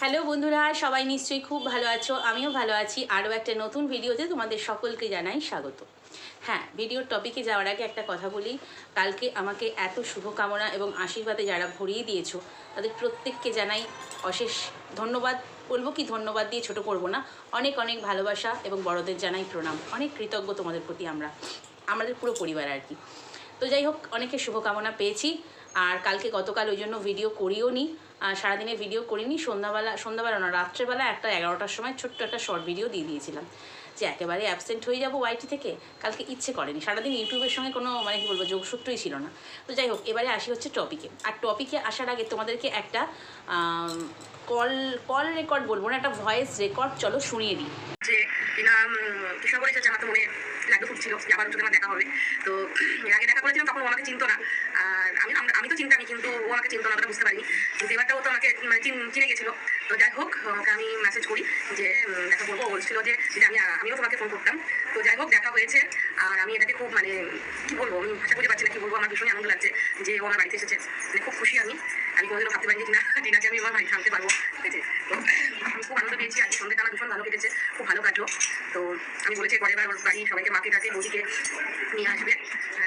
Hello বন্ধুরা, সবাই নিশ্চয়ই খুব ভালো আছো? আমিও ভালো আছি। আরও একটা নতুন ভিডিওতে তোমাদের সকলকে জানাই স্বাগত। হ্যাঁ ভিডিওর টপিকে যাওয়ার আগে একটা কথা বলি। কালকে আমাকে এত শুভকামনা এবং আশীর্বাদে যারা ভরিয়ে দিয়েছ, তাদের প্রত্যেককে জানাই অশেষ ধন্যবাদ। বলব কি ধন্যবাদ দিয়ে ছোট করব না, অনেক অনেক ভালোবাসা এবং বড়দের জানাই প্রণাম। অনেক কৃতজ্ঞ তোমাদের প্রতি আমরা, আমাদের পুরো পরিবার আর কি। তো যাই হোক অনেকের শুভকামনা পেয়েছি। আর কালকে গতকাল ওই জন্য ভিডিও করিও নি সারাদিনে ভিডিও করিনি। সন্ধ্যাবেলা সন্ধ্যাবেলা না রাত্রেবেলা একটা এগারোটার সময় ছোট্ট একটা শর্ট ভিডিও দিয়ে দিয়েছিলাম। যে একেবারে অ্যাবসেন্ট হয়ে যাব ওয়াইটি থেকে, কালকে ইচ্ছে করেনি। সারাদিন ইউটিউবের সঙ্গে কোনো মানে কী বলব, যোগসূত্রই ছিল না। তো যাই হোক, এবারে আসি হচ্ছে টপিকে আর টপিকে আসার আগে তোমাদেরকে একটা কল কল রেকর্ড বলব না, একটা ভয়েস রেকর্ড চলো শুনিয়ে দিই। যে, কিনা তো মনে। লাগবে ফুটছিল যে আবার ওর দেখা হবে। তো এর আগে দেখা করেছিলাম, তখন আমাকে চিনতো না। আর আমি আমি তো চিনতামই, কিন্তু ও আমাকে চিনতো না ওটা বুঝতে পারিনি। কিন্তু এবারটাও তো আমাকে মানে চিনে গেছিল। তো যাই হোক ওকে আমি মেসেজ করি যে দেখা করব। বলছিল যে আমি, আমিও তোমাকে ফোন করতাম। তো যাই হোক, দেখা হয়েছে। আর আমি এটাকে খুব মানে কি বলব, আমি ভাষা খুঁজে পাচ্ছি না কি বলব, আমার ভীষণই আনন্দ লাগছে যে ও আমার বাড়িতে এসেছে। মানে খুব খুশি আমি। আমি কোনোদিনও ভাবতে পারিনি টিনা টিনাকে আমি আমার বাড়িতে আনতে পারব। ঠিক আছে? খুব আনন্দ পেয়েছি আজকে সন্ধ্যেটা আমার ভীষণ ভালো কেটেছে, খুব ভালো কাটলো। তো আমি বলেছি, পরের বার ওর বাড়ি সবাইকে মাকে কাছে বৌদিকে নিয়ে আসবে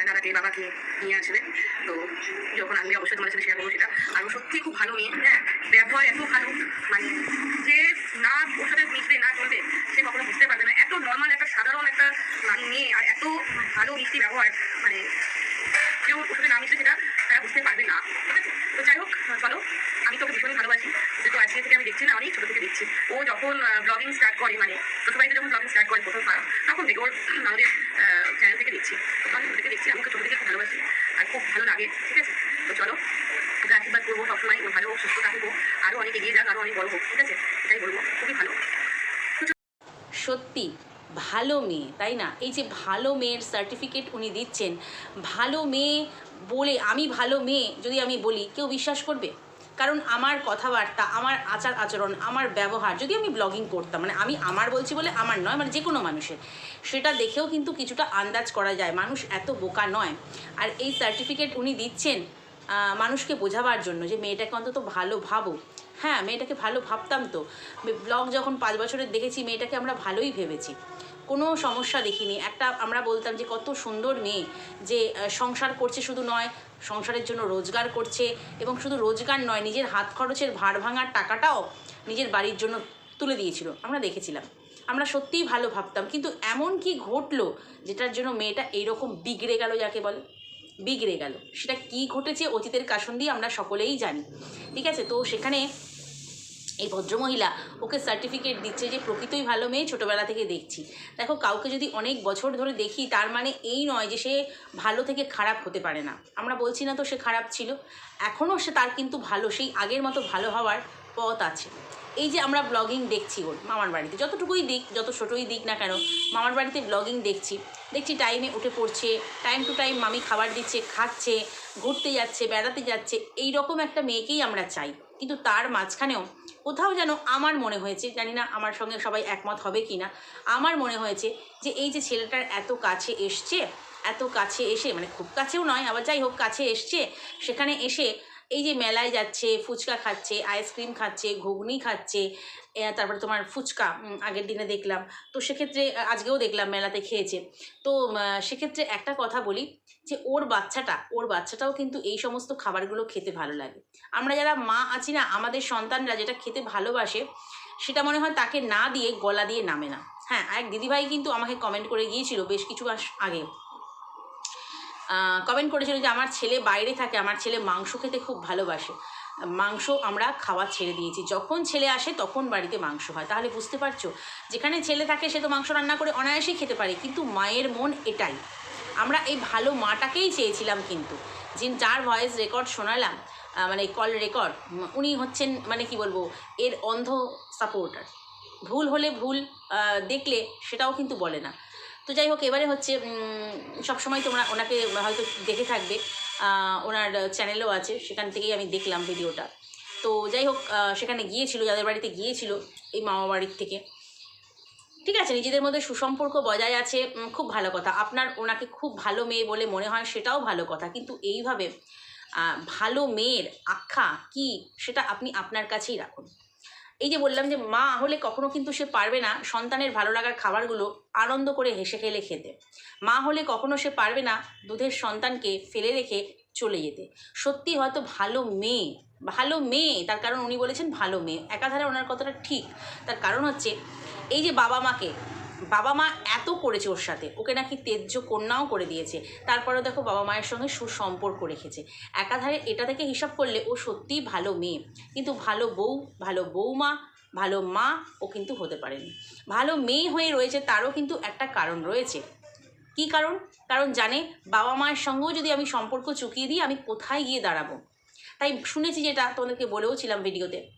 দাদাকে, বাবাকে নিয়ে আসবে। তো যখন আমি অবশ্যই তোমাদের সাথে শেয়ার করব সেটা, আর ও সত্যি খুব ভালো মেয়ে। হ্যাঁ ব্যবহার এত ভালো। মানে যে না ওর সাথে মিশবে, না চলবে, সে কখনো বুঝতে পারবে না। এত নর্মাল একটা সাধারণ একটা মানে মেয়ে, আর এত ভালো মিষ্টি ব্যবহার। মানে কেউ ওর সাথে মিশলে সেটা তারা বুঝতে পারবে না। ঠিক আছে? তো যাই হোক চলো। আমি তোকে ভীষণই ভালোবাসি। যেহেতু আজকে থেকে আমি দেখছি না অনেক ছোটো থেকে দেখছি। ও যখন ব্লগিং স্টার্ট করে মানে ছোটবাড়িতে যখন ব্লগিং স্টার্ট করে প্রথম তখন থেকে ওর আমাদের চ্যানেল থেকে দেখছি। তখন থেকে দেখছি আমাকে ছোটো থেকে খুব ভালোবাসি আর খুব ভালো লাগে ঠিক আছে? তো চলো ওকে আশীর্বাদ করব সবসময় ভালো হোক, সুস্থ থাকুক ও, আরও অনেক এগিয়ে যাক আরও অনেক বড় হোক ঠিক আছে? এটাই বলব খুবই ভালো। সত্যি ভালো মেয়ে তাই না? এই যে ভালো মেয়ের সার্টিফিকেট উনি দিচ্ছেন ভালো মেয়ে বলে আমি ভালো মেয়ে যদি আমি বলি, কেউ বিশ্বাস করবে? কারণ আমার কথাবার্তা, আমার আচার আচরণ, আমার ব্যবহার, যদি আমি ব্লগিং করতাম মানে আমি আমার বলছি বলে আমার নয় মানে যে কোনো মানুষের, সেটা দেখেও কিন্তু কিছুটা আন্দাজ করা যায়, মানুষ এত বোকা নয়। আর এই সার্টিফিকেট উনি দিচ্ছেন মানুষকে বোঝাবার জন্য যে মেয়েটাকে অন্তত ভালো ভাবো হ্যাঁ মেয়েটাকে ভালো ভাবতাম তো। ব্লগ যখন পাঁচ বছরের দেখেছি, মেয়েটাকে আমরা ভালোই ভেবেছি। কোনো সমস্যা দেখিনি। একটা আমরা বলতাম যে কত সুন্দর মেয়ে যে সংসার করছে শুধু নয়, সংসারের জন্য রোজগার করছে এবং শুধু রোজগার নয়, নিজের হাত খরচের ভার ভাঙার টাকাটাও নিজের বাড়ির জন্য তুলে দিয়েছিল। আমরা দেখেছিলাম। আমরা সত্যিই ভালো ভাবতাম। কিন্তু এমন কি ঘটলো যেটার জন্য মেয়েটা এইরকম বিগড়ে গেল যাকে বলে? বিগড়ে গেল। সেটা কি ঘটেছে? অতীতের কাসন দিয়ে আমরা সকলেই জানি। ঠিক আছে? তো সেখানে এই ভদ্রমহিলা ওকে সার্টিফিকেট দিচ্ছে যে প্রকৃতই ভালো মেয়ে ছোটোবেলা থেকে দেখছি। দেখো, কাউকে যদি অনেক বছর ধরে দেখি, তার মানে এই নয় যে সে ভালো থেকে খারাপ হতে পারে না। আমরা বলছি না তো সে খারাপ ছিল, এখনও সে তার কিন্তু ভালো, সেই আগের মতো ভালো হওয়ার পথ আছে। এই যে আমরা ব্লগিং দেখছি ওর মামার বাড়িতে, যতটুকুই দিক, যত ছোটোই দিক না কেন, মামার বাড়িতে ব্লগিং দেখছি। দেখছি টাইমে উঠে পড়ছে টাইম টু টাইম মামি খাবার দিচ্ছে, খাচ্ছে, ঘুরতে যাচ্ছে, বেড়াতে যাচ্ছে এই রকম একটা মেয়েকেই আমরা চাই। কিন্তু তার মাঝখানেও কোথাও যেন আমার মনে হয়েছে, জানি না আমার সঙ্গে সবাই একমত হবে কি না আমার মনে হয়েছে যে এই যে ছেলেটার এত কাছে এসছে, এত কাছে এসে মানে খুব কাছেও নয়, আবার যাই হোক কাছে এসছে, সেখানে এসে এই যে মেলায় যাচ্ছে, ফুচকা খাচ্ছে আইসক্রিম খাচ্ছে, ঘুগনি খাচ্ছে তারপরে তোমার ফুচকা আগের দিনে দেখলাম। তো সেক্ষেত্রে আজকেও দেখলাম মেলাতে খেয়েছে। তো সেক্ষেত্রে একটা কথা বলি যে, ওর বাচ্চাটা, ওর বাচ্চাটাও কিন্তু এই সমস্ত খাবারগুলো খেতে ভালো লাগে। আমরা যারা মা আছি না, আমাদের সন্তানরা যেটা খেতে ভালোবাসে, সেটা মনে হয় তাকে না দিয়ে গলা দিয়ে নামে না। হ্যাঁ এক দিদিভাই কিন্তু আমাকে কমেন্ট করে গিয়েছিল বেশ কিছু মাস আগে কমেন্ট করেছিল যে আমার ছেলে বাইরে থাকে, আমার ছেলে মাংস খেতে খুব ভালোবাসে। মাংস আমরা খাওয়া ছেড়ে দিয়েছি। যখন ছেলে আসে তখন বাড়িতে মাংস হয়। তাহলে বুঝতে পারছ? যেখানে ছেলে থাকে সে তো মাংস রান্না করে অনায়াসেই খেতে পারে। কিন্তু মায়ের মন এটাই। আমরা এই ভালো মাটাকেই চেয়েছিলাম কিন্তু। যে যার ভয়েস রেকর্ড শোনালাম মানে কল রেকর্ড উনি হচ্ছেন মানে কি বলব, এর অন্ধ সাপোর্টার ভুল হলে ভুল দেখলে সেটাও কিন্তু বলে না। তো যাই হোক, এবারে হচ্ছে সবসময় তোমরা ওনাকে হয়তো দেখে থাকবে ওনার চ্যানেলও আছে, সেখান থেকেই আমি দেখলাম ভিডিওটা। তো যাই হোক সেখানে গিয়েছিল, যাদের বাড়িতে গিয়েছিল, এই মামা বাড়ির থেকে। ঠিক আছে, নিজেদের মধ্যে সুসম্পর্ক বজায় আছে খুব ভালো কথা। আপনার ওনাকে খুব ভালো মেয়ে বলে মনে হয়, সেটাও ভালো কথা। কিন্তু এইভাবে ভালো মেয়ের আখ্যা কি, সেটা আপনি আপনার কাছেই রাখুন। এই যে বললাম যে মা হলে কখনো কিন্তু সে পারবে না সন্তানের ভালো লাগার খাবারগুলো আনন্দ করে হেসে খেলে খেতে। মা হলে কখনো সে পারবে না দুধের সন্তানকে ফেলে রেখে চলে যেতে। সত্যি হয়তো ভালো মেয়ে ভালো মেয়ে, তার কারণ উনি বলেছেন ভালো মেয়ে। একাধারে ওনার কথাটা ঠিক। তার কারণ হচ্ছে, এই যে বাবা মাকে বাবা মা এত করেছে ওর সাথে। ওকে নাকি তেজ্য কন্যাও করে দিয়েছে। তারপরে দেখো বাবা মায়ের সঙ্গে সুসম্পর্ক রেখেছে। একাধারে এটা থেকে হিসাব করলে ও সত্যিই ভালো মেয়ে। কিন্তু ভালো বউ, ভালো বৌমা, ভালো মা ও কিন্তু হতে পারেনি। ভালো মেয়ে হয়ে রয়েছে তারও কিন্তু একটা কারণ রয়েছে। কি কারণ? কারণ জানে বাবা মায়ের সঙ্গেও যদি আমি সম্পর্ক চুকিয়ে দিই, আমি কোথায় গিয়ে দাঁড়াবো? তাই শুনেছি যেটা, তোমাদেরকে বলেওছিলাম ভিডিওতে,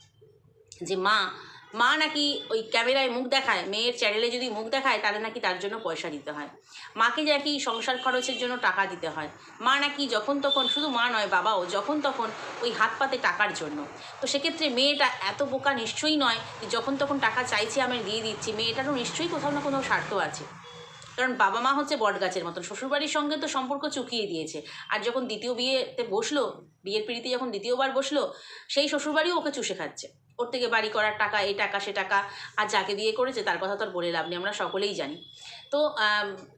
যে মা মা নাকি ওই ক্যামেরায় মুখ দেখায়, মেয়ের চ্যানেলে যদি মুখ দেখায়, তাহলে নাকি তার জন্য পয়সা দিতে হয়। মাকে নাকি সংসার খরচের জন্য টাকা দিতে হয়। মা নাকি যখন তখন, শুধু মা নয়, বাবাও যখন তখন ওই হাত পাতে টাকার জন্য। তো সেক্ষেত্রে মেয়েটা এত বোকা নিশ্চয়ই নয় যে যখন তখন টাকা চাইছি, আমি দিয়ে দিচ্ছি। মেয়েটারও নিশ্চয়ই কোথাও না কোথাও স্বার্থ আছে। কারণ বাবা মা হচ্ছে বট গাছের মতন। শ্বশুরবাড়ির সঙ্গে তো সম্পর্ক চুকিয়ে দিয়েছে। আর যখন দ্বিতীয় বিয়েতে বসল, বিয়ের পিড়িতে যখন দ্বিতীয়বার বসল, সেই শ্বশুরবাড়িও ওকে চুষে খাচ্ছে। ওর থেকে বাড়ি করার টাকা, এই টাকা, সে টাকা, আর যাকে বিয়ে করেছে তার কথা তো আর বলে লাভ নেই, আমরা সকলেই জানি। তো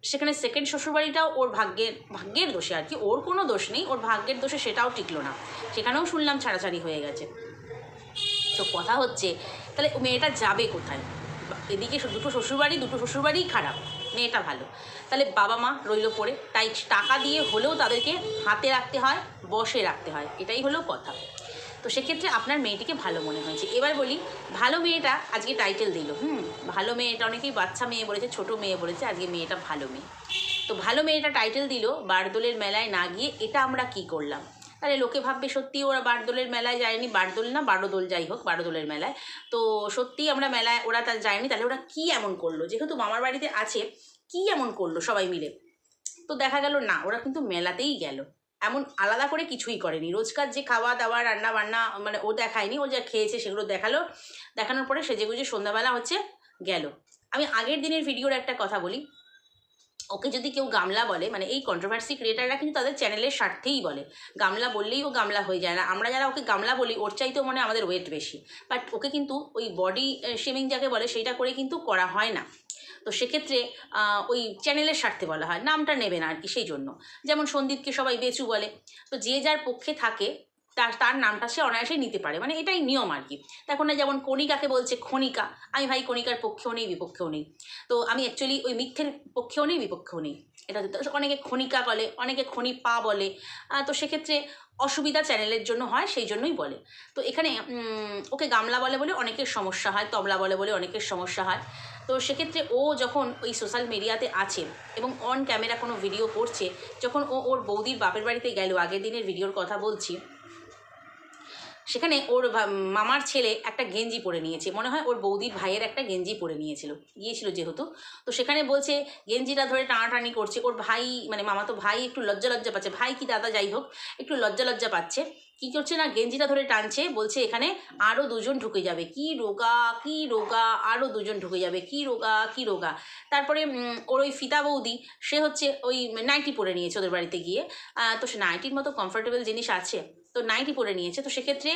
সেখানে সেকেন্ড শ্বশুরবাড়িটাও ওর ভাগ্যের ভাগ্যের দোষে আর কি, ওর কোনো দোষ নেই, ওর ভাগ্যের দোষে সেটাও টিকলো না। সেখানেও শুনলাম ছাড়াছাড়ি হয়ে গেছে। তো কথা হচ্ছে, তাহলে মেয়েটা যাবে কোথায়? এদিকে দুটো শ্বশুরবাড়ি, দুটো শ্বশুরবাড়িই খারাপ। মেয়েটা ভালো। তাহলে বাবা মা রইল পড়ে। তাই টাকা দিয়ে হলেও তাদেরকে হাতে রাখতে হয়, বসে রাখতে হয়। এটাই হলো কথা। তো সেক্ষেত্রে আপনার মেয়েটিকে ভালো মনে হয়েছে। এবার বলি, ভালো মেয়েটা আজকে টাইটেল দিল, হুম? ভালো মেয়েটা, অনেকেই বাচ্চা মেয়ে বলেছে, ছোট মেয়ে বলেছে, আজকে মেয়েটা ভালো মেয়ে। তো ভালো মেয়েটা টাইটেল দিল বারদোলের মেলায় না গিয়ে, এটা আমরা কি করলাম? তাহলে লোকে ভাববে সত্যি ওরা বারদোলের মেলায় যায়নি। বারদোল না, বারোদোল যাই হোক, বারোদোলের মেলায়। তো সত্যি আমরা মেলায় ওরা তার যায়নি। তাহলে ওরা কি এমন করল? যেহেতু মামার বাড়িতে আছে, কি এমন করল সবাই মিলে? তো দেখা গেল না, ওরা কিন্তু মেলাতেই গেল। এমন আলাদা করে কিছুই করেনি। রোজকার যে খাওয়া দাওয়া, রান্না বান্না মানে ও দেখায়নি, ও যা খেয়েছে সেগুলো দেখাল। দেখানোর পরে সেজেগুজে সন্ধ্যাবেলা হচ্ছে গেল। আমি আগের দিনের ভিডিওর একটা কথা বলি। ওকে যদি কেউ গামলা বলে মানে এই কন্ট্রোভার্সি ক্রিয়েটাররা কিন্তু তাদের চ্যানেলের স্বার্থেই বলে। গামলা বললেই ও গামলা হয়ে যায় না। আমরা যারা ওকে গামলা বলি, ওর চাইতেও মনে আমাদের ওয়েট বেশি। বাট ওকে কিন্তু ওই বডি শেমিং যাকে বলে, সেইটা করে কিন্তু করা হয় না। তো সেক্ষেত্রে ওই চ্যানেলের স্বার্থে বলা হয়। নামটা নেবে না আর কি, সেই জন্য। যেমন সন্দীপকে সবাই বেচু বলে। তো যে যার পক্ষে থাকে তার তার নামটা সে অনায়াসেই নিতে পারে। মানে এটাই নিয়ম আর কি। এখন না, যেমন কণিকাকে বলছে ক্ষণিকা আমি ভাই কণিকার পক্ষেও নেই, বিপক্ষেও নেই। তো আমি অ্যাকচুয়ালি ওই মিথ্যের পক্ষেও নেই, বিপক্ষেও নেই। এটা অনেকে ক্ষণিকা বলে, অনেকে খনি পা বলে তো সেক্ষেত্রে অসুবিধা চ্যানেলের জন্য হয়, সেই জন্যই বলে। তো এখানে ওকে গামলা বলে বলে অনেকের সমস্যা হয়, তবলা বলে বলে অনেকের সমস্যা হয়। তো সেক্ষেত্রে ও যখন ওই সোশ্যাল মিডিয়াতে আছে এবং অন ক্যামেরা কোনো ভিডিও করছে, যখন ও ওর বৌদির বাপের বাড়িতে গেল, আগের দিনের ভিডিওর কথা বলছি সেখানে ওর মামার ছেলে একটা গেঞ্জি পরে নিয়েছে। মনে হয় ওর বৌদির ভাইয়ের একটা গেঞ্জি পরে নিয়েছিল। গিয়েছিল যেহেতু। তো সেখানে বলছে, গেঞ্জিটা ধরে টানাটানি করছে। ওর ভাই মানে মামা তো ভাই, একটু লজ্জা লজ্জা পাচ্ছে। ভাই কি দাদা যাই হোক, একটু লজ্জা লজ্জা পাচ্ছে। কি করছে না, গেঞ্জিটা ধরে টানছে। বলছে, এখানে আরও দুজন ঢুকে যাবে। কি রোগা কি রোগা আরও দুজন ঢুকে যাবে। কি রোগা কি রোগা। তারপরে ওর ওই ফিতা বৌদি, সে হচ্ছে ওই নাইটি পরে নিয়েছে ওদের বাড়িতে গিয়ে। তো সে নাইটির মতো কমফোর্টেবল জিনিস আছে। তো নাইটি পরে নিয়েছে। তো সেক্ষেত্রে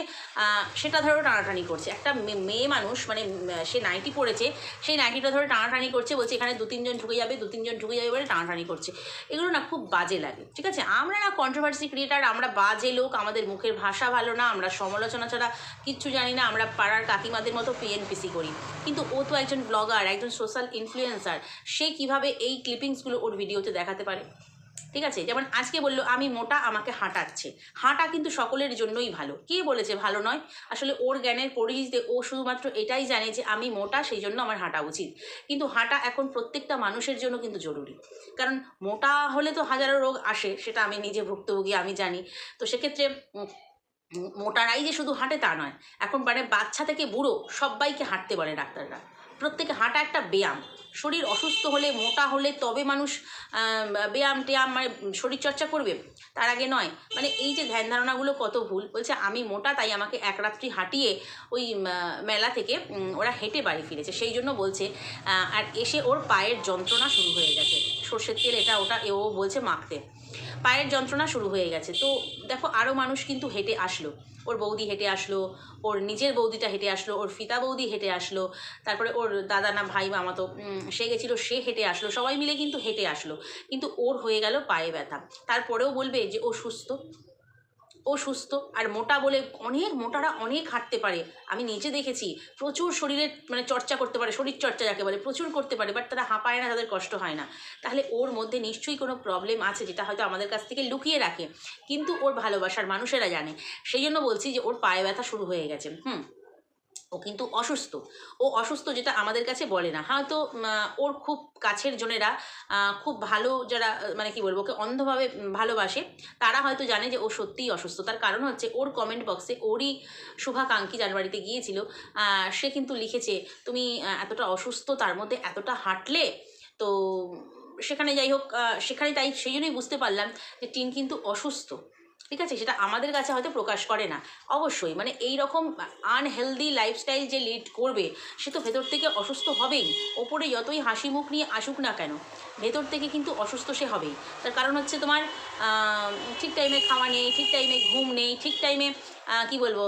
সেটা ধরো টানাটানি করছে। একটা মেয়ে মানুষ মানে সে নাইটি পরেছে সেই নাইটিটা ধরে টানাটানি করছে, বলছে এখানে দু, তিনজন ঢুকে যাবে, দু, তিনজন ঢুকে যাবে বলে টানাটানি করছে। এগুলো না খুব বাজে লাগে, ঠিক আছে? আমরা না কন্ট্রোভার্সি ক্রিয়েটার আমরা বাজে লোক, আমাদের মুখের ভাষা ভালো না, আমরা সমালোচনা ছাড়া কিচ্ছু জানি না, আমরা পাড়ার কাকিমাদের মতো পিএনপিসি করি। কিন্তু ও তো একজন ব্লগার একজন সোশ্যাল ইনফ্লুয়েন্সার সে কীভাবে এই ক্লিপিংসগুলো ওর ভিডিওতে দেখাতে পারে? ঠিক আছে? যেমন আজকে বলল, আমি মোটা, আমাকে হাঁটাচ্ছে। হাঁটা কিন্তু সকলের জন্যই ভালো। কে বলেছে ভালো নয়? আসলে ওর জ্ঞানের পরিচিতিতে ও শুধুমাত্র এটাই জানে যে আমি মোটা, সেই জন্য আমার হাঁটা উচিত। কিন্তু হাঁটা এখন প্রত্যেকটা মানুষের জন্য কিন্তু জরুরি। কারণ মোটা হলে তো হাজারো রোগ আসে, সেটা আমি নিজে ভুক্তভোগী, আমি জানি। তো সেক্ষেত্রে মোটারাই যে শুধু হাঁটে তা নয়, এখন মানে বাচ্চা থেকে বুড়ো সবাইকে হাঁটতে বলে ডাক্তাররা। প্রত্যেকে হাঁটা একটা ব্যায়াম। শরীর অসুস্থ হলে, মোটা হলে তবে মানুষ ব্যায়াম টেয়াম মানে শরীরচর্চা করবে? তার আগে নয়। মানে এই যে ধ্যান ধারণাগুলো কত ভুল, বলছে আমি মোটা, তাই আমাকে এক রাত্রি হাঁটিয়ে ওই মেলা থেকে ওরা হেঁটে বাড়ি ফিরেছে। সেই জন্য বলছে আর এসে ওর পায়ের যন্ত্রণা শুরু হয়ে গেছে। সর্ষের তেল এটা ওটা, এ ও বলছে মাখতে। পায়ের যন্ত্রণা শুরু হয়ে গেছে। তো দেখো আরও মানুষ কিন্তু হেঁটে আসলো। ওর বৌদি হেঁটে আসলো, ওর নিজের বৌদিটা হেঁটে আসলো, ওর ফিতা বৌদি হেঁটে আসলো, তারপরে ওর দাদা না ভাই মামা তো সে গেছিল, সে হেঁটে আসলো, সবাই মিলে কিন্তু হেঁটে আসলো। কিন্তু ওর হয়ে গেল পায়ে ব্যথা। তারপরেও বলবে যে, ও সুস্থ। ও সুস্থ, আর মোটা বলে অনেক, মোটারা অনেক হাঁটতে পারে। আমি নিচে দেখেছি, প্রচুর শরীরের মানে চর্চা করতে পারে শরীর চর্চা যাকে বলে, প্রচুর করতে পারে বাট তারা হাঁপায় না, তাদের কষ্ট হয় না। তাহলে ওর মধ্যে নিশ্চয়ই কোনো প্রবলেম আছে, যেটা হয়তো আমাদের কাছ থেকে লুকিয়ে রাখে। কিন্তু ওর ভালোবাসার মানুষেরা জানে। সেই জন্য বলছি যে ওর পায়ে ব্যথা শুরু হয়ে গেছে। হুম। ও কিন্তু অসুস্থ। ও অসুস্থ যেটা আমাদের কাছে বলে না। হয়তো ওর খুব কাছের জনেরা খুব ভালো যারা মানে কি বলব, ওকে অন্ধভাবে ভালোবাসে, তারা হয়তো জানে যে ও সত্যিই অসুস্থ। তার কারণ হচ্ছে ওর কমেন্ট বক্সে ওরই শুভাকাঙ্ক্ষী যার বাড়িতে গিয়েছিল সে কিন্তু লিখেছে, তুমি এতটা অসুস্থ, তার মধ্যে এতটা হাঁটলে? তো সেখানে যাই হোক সেখানে তাই, সেই জন্যই বুঝতে পারলাম যে টিন কিন্তু অসুস্থ। ঠিক আছে? সেটা আমাদের কাছে হয়তো প্রকাশ করে না। অবশ্যই মানে এই রকম আনহেলদি লাইফস্টাইল যে লিড করবে, সে তো ভেতর থেকে অসুস্থ হবেই। ওপরে যতই হাসি মুখ নিয়ে আসুক না কেন, ভেতর থেকে কিন্তু অসুস্থ সে হবেই। তার কারণ হচ্ছে তোমার ঠিক টাইমে খাওয়া নেই, ঠিক টাইমে ঘুম নেই, ঠিক টাইমে কি বলব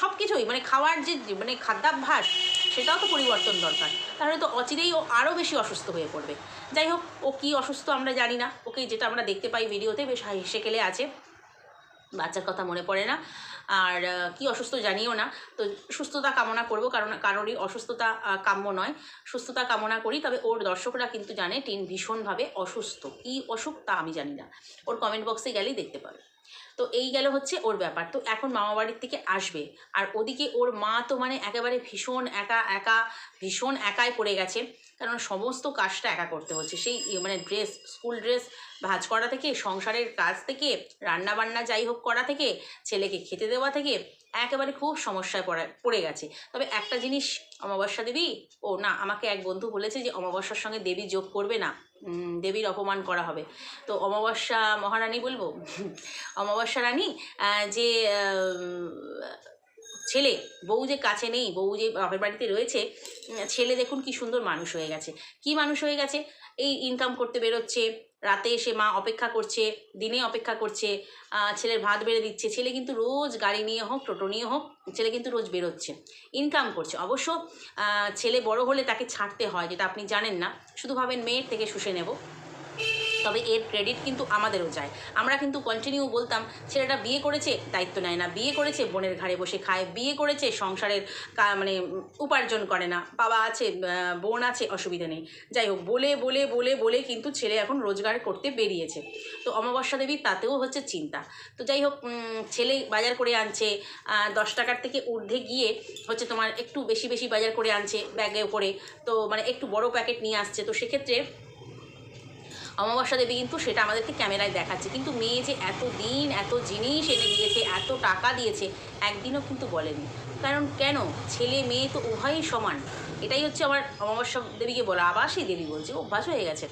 সব কিছুই মানে খাওয়ার যে মানে খাদ্যাভ্যাস, সেটাও তো পরিবর্তন দরকার। তাহলে তো অচিরেই ও আরও বেশি অসুস্থ হয়ে পড়বে। যাই হোক ও কী অসুস্থ আমরা জানি না। ওকে যেটা আমরা দেখতে পাই ভিডিওতে, বেশ হেসে খেলে আছে। বাচ্চার কথা মনে পড়ে না। আর কি অসুস্থ জানিও না। তো সুস্থতা কামনা করব, কারণ, কারোরই অসুস্থতা কাম্য নয়। সুস্থতা কামনা করি, তবে ওর দর্শকরা কিন্তু জানে টিন ভীষণভাবে অসুস্থ। কী অসুখ তা আমি জানি না। ওর কমেন্ট বক্সে গেলেই দেখতে পাবে। তো এই গেল হচ্ছে ওর ব্যাপার। তো এখন মামা বাড়ির থেকে আসবে। আর ওদিকে ওর মা তো মানে একেবারে ভীষণ একা একা, ভীষণ একাই পড়ে গেছে। কারণ সমস্ত কাজটা একা করতে হচ্ছে। সেই ইয়ে মানে ড্রেস স্কুল ড্রেস ভাজ করা থেকে, সংসারের কাজ থেকে রান্না বান্না যাই হোক করা থেকে, ছেলেকে খেতে দেওয়া থেকে একেবারে খুব সমস্যায় পড়া, পড়ে গেছে। তবে একটা জিনিস, অমাবস্যা দেবী ও না, আমাকে এক বন্ধু বলেছে যে, অমাবস্যার সঙ্গে দেবী যোগ করবে না। দেবীর অপমান করা হবে। তো অমাবস্যা মহারানী বলব? অমাবস্যা রানী যে ছেলে, বউ যে কাছে নেই, বউ যে বাপের বাড়িতে রয়েছে ছেলে দেখুন কি সুন্দর মানুষ হয়ে গেছে। কি মানুষ হয়ে গেছে? এই ইনকাম করতে বেরোচ্ছে, রাতে এসে মা অপেক্ষা করছে, দিনে অপেক্ষা করছে ছেলের ভাত বেড়ে দিচ্ছে। ছেলে কিন্তু রোজ গাড়ি নিয়ে হোক, টোটো নিয়ে হোক, ছেলে কিন্তু রোজ বেরোচ্ছে। ইনকাম করছে। অবশ্য ছেলে বড় হলে তাকে ছাড়তে হয়, যেটা আপনি জানেন না। শুধু ভাবেন মেয়ের থেকে শুষে নেব। তবে এর ক্রেডিট কিন্তু আমাদেরও যায়। আমরা কিন্তু কন্টিনিউ বলতাম, ছেলেটা বিয়ে করেছে, দায়িত্ব নেয় না। বিয়ে করেছে, বোনের ঘাড়ে বসে খায়। বিয়ে করেছে, সংসারের মানে উপার্জন করে না। বাবা আছে বোন আছে, অসুবিধা নেই। যাই হোক, বলে বলে বলে বলে কিন্তু ছেলে এখন রোজগার করতে বেরিয়েছে। তো অমাবস্যা দেবী তাতেও হচ্ছে চিন্তা। তো যাই হোক ছেলে বাজার করে আনছে দশ টাকার থেকে ঊর্ধ্বে গিয়ে হচ্ছে তোমার একটু বেশি বেশি বাজার করে আনছে ব্যাগে করে তো মানে একটু বড় প্যাকেট নিয়ে আসছে। তো সেক্ষেত্রে অমাবস্যা দেবী কিন্তু সেটা আমাদেরকে ক্যামেরায় দেখাচ্ছে। কিন্তু মেয়ে যে এত দিন এত জিনিস এনে দিয়েছে, এত টাকা দিয়েছে, একদিনও কিন্তু বলেনি। কারণ কেন? ছেলে মেয়ে তো উভয়ই সমান। এটাই হচ্ছে আমার অমাবস্যা দেবীকে বলা আবার সেই দেবী বলছে, অভ্যাস হয়ে গেছে।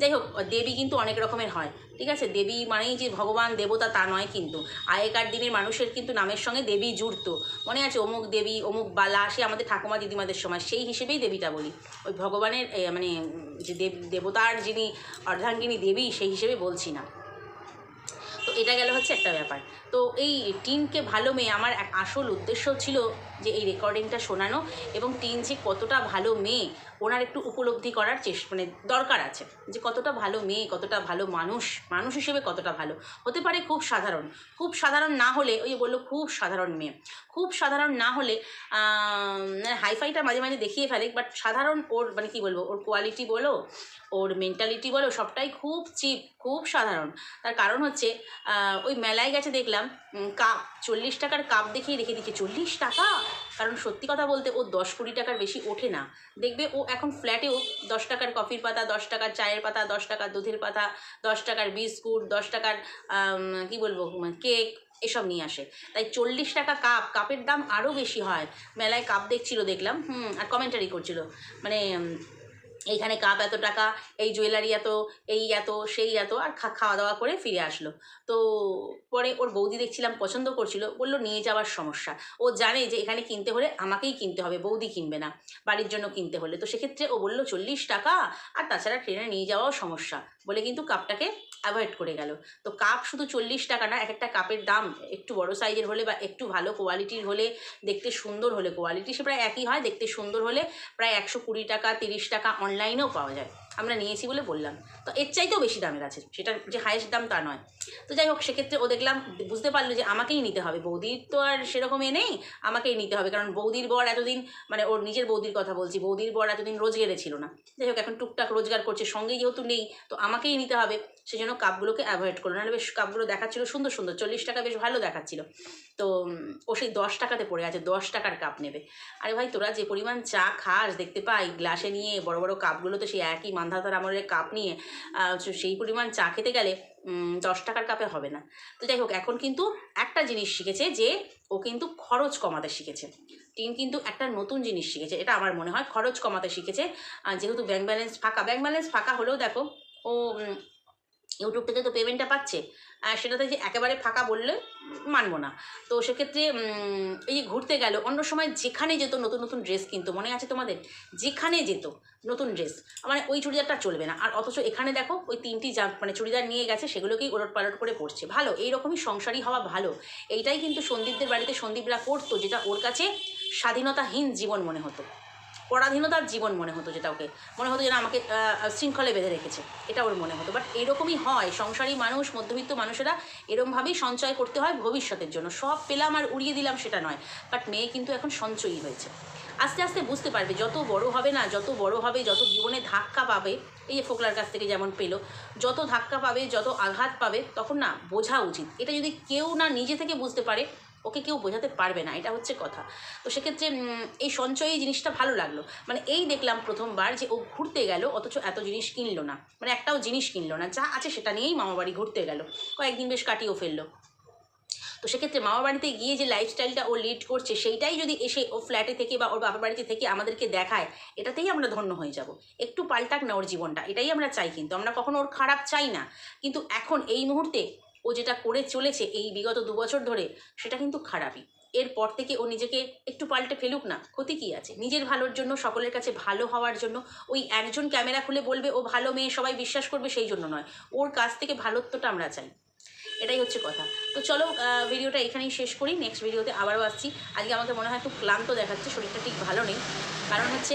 যাই হোক, দেবী কিন্তু অনেক রকমের হয়, ঠিক আছে? দেবী মানেই যে ভগবান, দেবতা তা নয় কিন্তু। আগেকার দিনের মানুষের কিন্তু নামের সঙ্গে দেবী জুড়তো। মনে আছে অমুক দেবী, অমুক বালা, সে আমাদের ঠাকুমা দিদিমাদের সময়, সেই হিসেবেই দেবীটা বলি। ওই ভগবানের মানে যে দেব, দেবতার যিনি অর্ধাঙ্গিনী দেবী, সেই হিসেবে বলছি না। তো এটা গেল হচ্ছে একটা ব্যাপার। তো এই টিনকে ভালো মেয়ে, আমার এক আসল উদ্দেশ্য ছিল যে এই রেকর্ডিংটা শোনানো এবং টিন যে কতটা ভালো মেয়ে ওনার একটু উপলব্ধি করার চেষ্টা মানে দরকার আছে। যে কতটা ভালো মেয়ে, কতটা ভালো মানুষ মানুষ হিসেবে কতটা ভালো। হতে পারে খুব সাধারণ। খুব সাধারণ না হলে, ওই বলল খুব সাধারণ মেয়ে। খুব সাধারণ না হলে হাইফাইটা মাঝে মাঝে দেখিয়ে ফেলে বাট সাধারণ ওর মানে কী বলব, ওর কোয়ালিটি বলো, ওর মেন্টালিটি বলো, সবটাই খুব চিপ খুব সাধারণ। তার কারণ হচ্ছে ওই মেলায় গেছে দেখলাম কাপ চল্লিশ টাকার কাপ দেখিয়ে রেখে দিচ্ছে। চল্লিশ টাকা? কারণ সত্যি কথা বলতে ও দশ কুড়ি টাকার বেশি ওঠে না। দেখবে ও এখন ফ্ল্যাটেও দশ টাকার কফির পাতা, দশ টাকার চায়ের পাতা, দশ টাকার দুধের পাতা, দশ টাকার বিস্কুট, দশ টাকার কি বলব কেক এসব নিয়ে আসে। তাই চল্লিশ টাকা কাপ কাপের দাম আরও বেশি হয়। মেলায় কাপ দেখছিল, দেখলাম, হুম, আর কমেন্টারি করছিল। মানে এইখানে কাপ এত টাকা, এই জুয়েলারি এত, এই এত, সেই এত, আর খাওয়া দাওয়া করে ফিরে আসলো। তো পরে ওর বৌদি দেখছিলাম, পছন্দ করছিল, বলল নিয়ে যাওয়ার সমস্যা। ও জানে যে এখানে কিনতে হলে আমাকেই কিনতে হবে, বৌদি কিনবে না, বাড়ির জন্য কিনতে হলে। তো সেক্ষেত্রে ও বলল, চল্লিশ টাকা, আর তাছাড়া ট্রেনে নিয়ে যাওয়াও সমস্যা। বলে কিন্তু কাপটাকে অ্যাভয়েড করে গেল। তো কাপ শুধু চল্লিশ টাকা না, এক একটা কাপের দাম একটু বড় সাইজের হলে বা একটু ভালো কোয়ালিটির হলে, দেখতে সুন্দর হলে কোয়ালিটি সে প্রায় একই হয়, দেখতে সুন্দর হলে প্রায় একশো কুড়ি টাকা, তিরিশ টাকা অনলাইনেও পাওয়া যায়। আমরা নিয়েছি বলে বললাম। তো এর চাইতেও বেশি দামের আছে। সেটা যে হাইয়েস্ট দাম তা নয়। তো যাই হোক, সেক্ষেত্রে ও দেখলাম, বুঝতে পারল যে আমাকেই নিতে হবে। বৌদির তো আর সেরকম এ নেই, আমাকেই নিতে হবে। কারণ বৌদির বর এতদিন মানে ওর নিজের বৌদির কথা বলছি, বৌদির বর এতদিন রোজগারে ছিল না। যাই হোক, এখন টুকটাক রোজগার করছে, সঙ্গেই যেহেতু নেই, তো আমাকেই নিতে হবে। সেজন্য কাপগুলোকে অ্যাভয়েড করল নাহলে বেশ কাপগুলো দেখাচ্ছিল, সুন্দর সুন্দর, চল্লিশ টাকা বেশ ভালো দেখাচ্ছিল। তো ও সেই দশ টাকাতে পড়ে আছে, দশ টাকার কাপ নেবে। আরে ভাই, তোরা যে পরিমাণ চা খাস, দেখতে পাই, গ্লাসে নিয়ে বড় বড় কাপগুলো তো সেই একই মান্ধাতার আমলের কাপ নিয়ে সেই পরিমাণ চা খেতে গেলে দশ টাকার কাপে হবে না। তো যাই হোক, এখন কিন্তু একটা জিনিস শিখেছে যে, ও কিন্তু খরচ কমাতে শিখেছে। টিন কিন্তু একটা নতুন জিনিস শিখেছে, এটা আমার মনে হয়, খরচ কমাতে শিখেছে। যেহেতু ব্যাংক ব্যালেন্স ফাঁকা ব্যাংক ব্যালেন্স ফাঁকা হলেও দেখো, ও উম, ইউটিউব থেকে তো পেমেন্টটা পাচ্ছে সেটাতে যে একেবারে ফাঁকা বললে মানবো না। তো সেক্ষেত্রে এই যে ঘুরতে গেল অন্য সময় যেখানে যেত নতুন নতুন ড্রেস কিনতো মনে আছে তোমাদের? যেখানে যেত নতুন ড্রেস মানে ওই চুড়িদারটা চলবে না। আর অথচ এখানে দেখো ওই তিনটি যা মানে চুড়িদার নিয়ে গেছে সেগুলোকেই ওলট পালট করে পড়ছে ভালো এইরকমই সংসারী হওয়া ভালো। এইটাই কিন্তু সন্দীপদের বাড়িতে সন্দীপরা করতো যেটা ওর কাছে স্বাধীনতাহীন জীবন মনে হতো। পরাধীনতার জীবন মনে হতো যেটা ওকে। মনে হতো যেন আমাকে শৃঙ্খলে বেঁধে রেখেছে। এটা ওর মনে হতো। বাট এরকমই হয়। সংসারী মানুষ, মধ্যবিত্ত মানুষেরা এরমভাবেই সঞ্চয় করতে হয় ভবিষ্যতের জন্য। সব পেলাম আর উড়িয়ে দিলাম সেটা নয়। বাট মেয়ে কিন্তু এখন সঞ্চয়ী হয়েছে। আস্তে আস্তে বুঝতে পারবে, যত বড় হবে না, যত বড় হবে, যত জীবনে ধাক্কা পাবে, এই যে ফোকলার কাছ থেকে যেমন পেল, যত ধাক্কা পাবে, যত আঘাত পাবে, তখন না বোঝা উচিত। এটা যদি কেউ না নিজে থেকে বুঝতে পারে ওকে কেউ বোঝাতে পারবে না, এটা হচ্ছে কথা। তো সেক্ষেত্রে এই সঞ্চয়ী জিনিসটা ভালো লাগল। মানে এই দেখলাম প্রথমবার যে ও ঘুরতে গেল, অথচ এত জিনিস কিনলো না। মানে একটাও জিনিস কিনলো না, যা আছে সেটা নিয়েই মামাবাড়ি ঘুরতে গেল। কয়েকদিন বেশ কাটিয়েও ফেলল। তো সেক্ষেত্রে মামা বাড়িতে গিয়ে যে লাইফস্টাইলটা ও লিড করছে, সেইটাই যদি এসে ও ফ্ল্যাটে থেকে বা ওর বাবার বাড়িতে থেকে আমাদেরকে দেখায়, এটাতেই আমরা ধন্য হয়ে যাব। একটু পাল্টাক না ওর জীবনটা, এটাই আমরা চাই কিন্তু। আমরা কখনো ওর খারাপ চাই না। কিন্তু এখন এই মুহূর্তে ও যেটা করে চলেছে এই বিগত দু বছর ধরে, সেটা কিন্তু খারাপই। এরপর থেকে ও নিজেকে একটু পাল্টে ফেলুক না, ক্ষতি কী আছে? নিজের ভালোর জন্য, সকলের কাছে ভালো হওয়ার জন্য, ওই একজন ক্যামেরা খুলে বলবে, ও ভালো মেয়ে, সবাই বিশ্বাস করবে সেই জন্য নয়। ওর কাছ থেকে ভালোত্বটা আমরা চাই। এটাই হচ্ছে কথা। তো চলো ভিডিওটা এখানেই শেষ করি। নেক্সট ভিডিওতে আবারও আসছি। আজকে আমাকে মনে হয় একটু ক্লান্ত দেখাচ্ছে, শরীরটা ঠিক ভালো নেই। কারণ হচ্ছে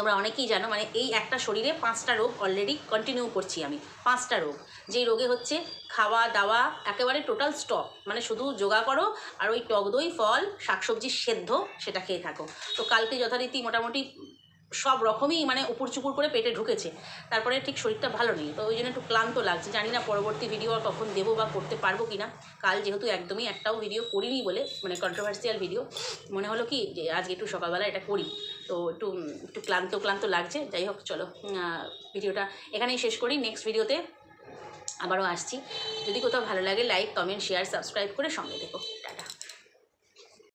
তোমরা অনেকেই জানো মানে এই একটা শরীরে পাঁচটা রোগ অলরেডি কন্টিনিউ করছি আমি, পাঁচটা রোগ। যেই রোগে হচ্ছে খাওয়া দাওয়া একেবারে টোটাল স্টপ মানে শুধু যোগা করো আর ওই টক দই, ফল, শাকসবজি সেদ্ধ সেটা খেয়ে থাকো। তো কালকে যথারীতি মোটামুটি সব রকমই মানে উপর চুপুর করে পেটে ঢুকেছে। তারপরে ঠিক শরীরটা ভালো নেই। তো ওই জন্য একটু ক্লান্ত লাগছে। জানি না পরবর্তী ভিডিও আর কখন দেবো বা করতে পারব কি না কাল যেহেতু একদমই একটাও ভিডিও করিনি বলে মানে কন্ট্রোভার্সিয়াল ভিডিও মনে হলো কি যে আজকে একটু সকালবেলা এটা করি। তো একটু একটু ক্লান্ত ক্লান্ত লাগছে। যাই হোক, চলো ভিডিওটা এখানেই শেষ করি। নেক্সট ভিডিওতে আবারও আসছি। যদি কোথাও ভালো লাগে লাইক কমেন্ট শেয়ার সাবস্ক্রাইব করে সঙ্গে দেখো